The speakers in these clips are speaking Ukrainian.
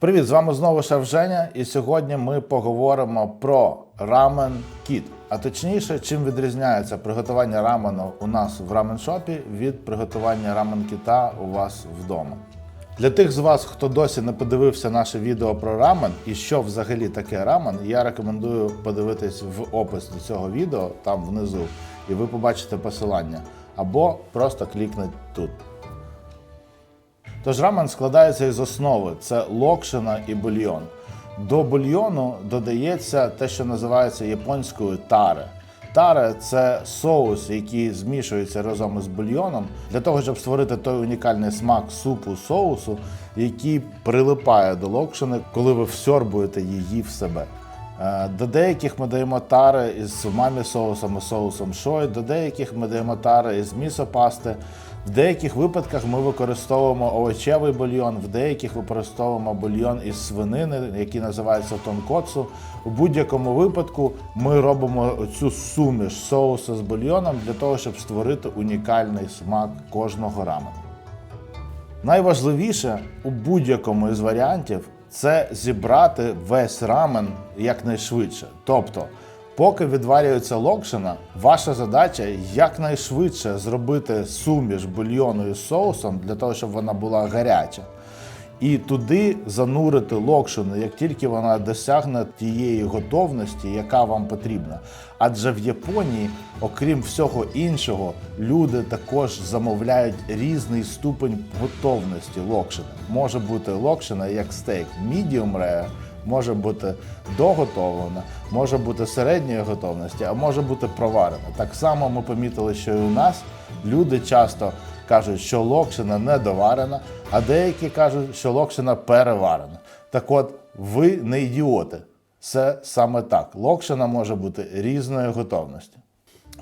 Привіт, з вами знову Шеф Женя, і сьогодні ми поговоримо про рамен кіт. А точніше, чим відрізняється приготування рамену у нас в рамен-шопі від приготування рамен кіта у вас вдома. Для тих з вас, хто досі не подивився наше відео про рамен і що взагалі таке рамен, я рекомендую подивитись в опис до цього відео там внизу, і ви побачите посилання. Або просто клікніть тут. Тож рамен складається із основи: це локшина і бульйон. До бульйону додається те, що називається японською таре. Таре це соус, який змішується разом із бульйоном для того, щоб створити той унікальний смак супу соусу, який прилипає до локшини, коли ви всьорбуєте її в себе. Е, До деяких ми даємо тари із умамі соусом і соусом шой, до деяких ми даємо тари із місопасти. В деяких випадках ми використовуємо овочевий бульйон, в деяких використовуємо бульйон із свинини, який називається тонкоцу. У будь-якому випадку ми робимо цю суміш соусу з бульйоном для того, щоб створити унікальний смак кожного рамену. Найважливіше у будь-якому із варіантів це зібрати весь рамен якнайшвидше. Тобто, поки відварюється локшина, ваша задача якнайшвидше зробити суміш бульйону із соусом для того, щоб вона була гаряча. І туди занурити локшину, як тільки вона досягне тієї готовності, яка вам потрібна. Адже в Японії, окрім всього іншого, люди також замовляють різний ступень готовності локшини. Може бути локшина як стейк medium rare, може бути доготовлена, може бути середньої готовності, а може бути проварена. Так само ми помітили, що і у нас люди часто кажуть, що локшина недоварена, а деякі кажуть, що локшина переварена. Так от, ви не ідіоти. Це саме так. Локшина може бути різної готовності.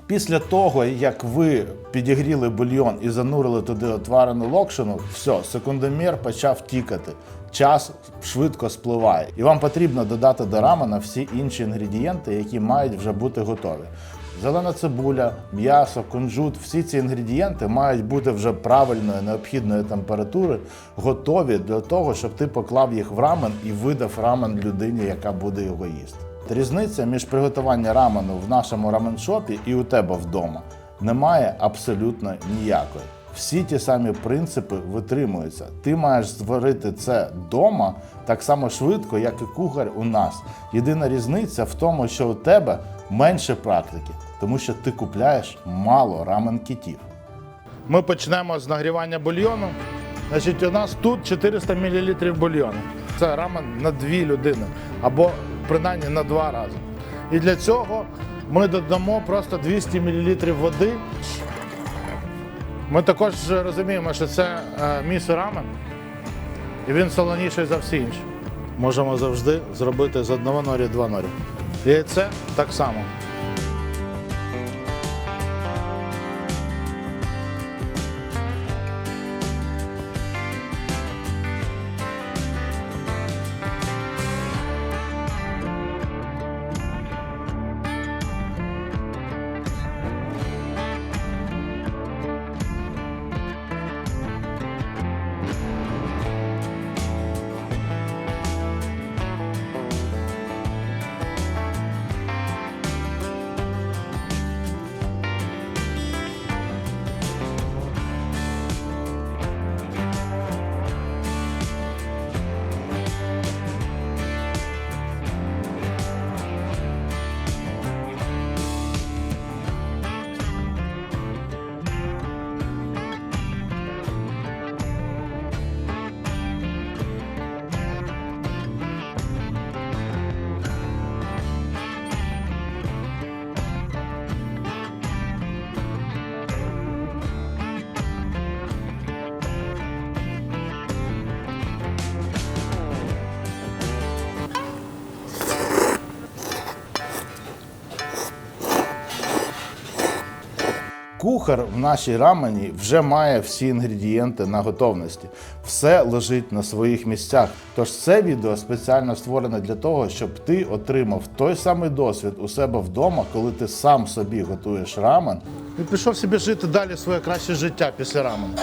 Після того, як ви підігріли бульйон і занурили туди отварену локшину, все, секундомір почав тікати. Час швидко спливає, і вам потрібно додати до рамена всі інші інгредієнти, які мають вже бути готові. Зелена цибуля, м'ясо, кунжут, всі ці інгредієнти мають бути вже правильної необхідної температури, готові для того, щоб ти поклав їх в рамен і видав рамен людині, яка буде його їсти. Різниця між приготуванням рамену в нашому рамен-шопі і у тебе вдома немає абсолютно ніякої. Всі ті самі принципи витримуються. Ти маєш створити це вдома так само швидко, як і кухар у нас. Єдина різниця в тому, що у тебе менше практики, тому що ти купляєш мало рамен китів. Ми почнемо з нагрівання бульйону. Значить, у нас тут 400 мл бульйону. Це рамен на дві людини або принаймні на два рази. І для цього ми додамо просто 200 мл води. Ми також розуміємо, що це е, місо рамен, і він солоніший за всі інші. Можемо завжди зробити з одного норі два норі. І це так само. Кухар в нашій рамені вже має всі інгредієнти на готовності. Все лежить на своїх місцях. Тож це відео спеціально створене для того, щоб ти отримав той самий досвід у себе вдома, коли ти сам собі готуєш рамен. І пішов собі жити далі своє краще життя після рамену.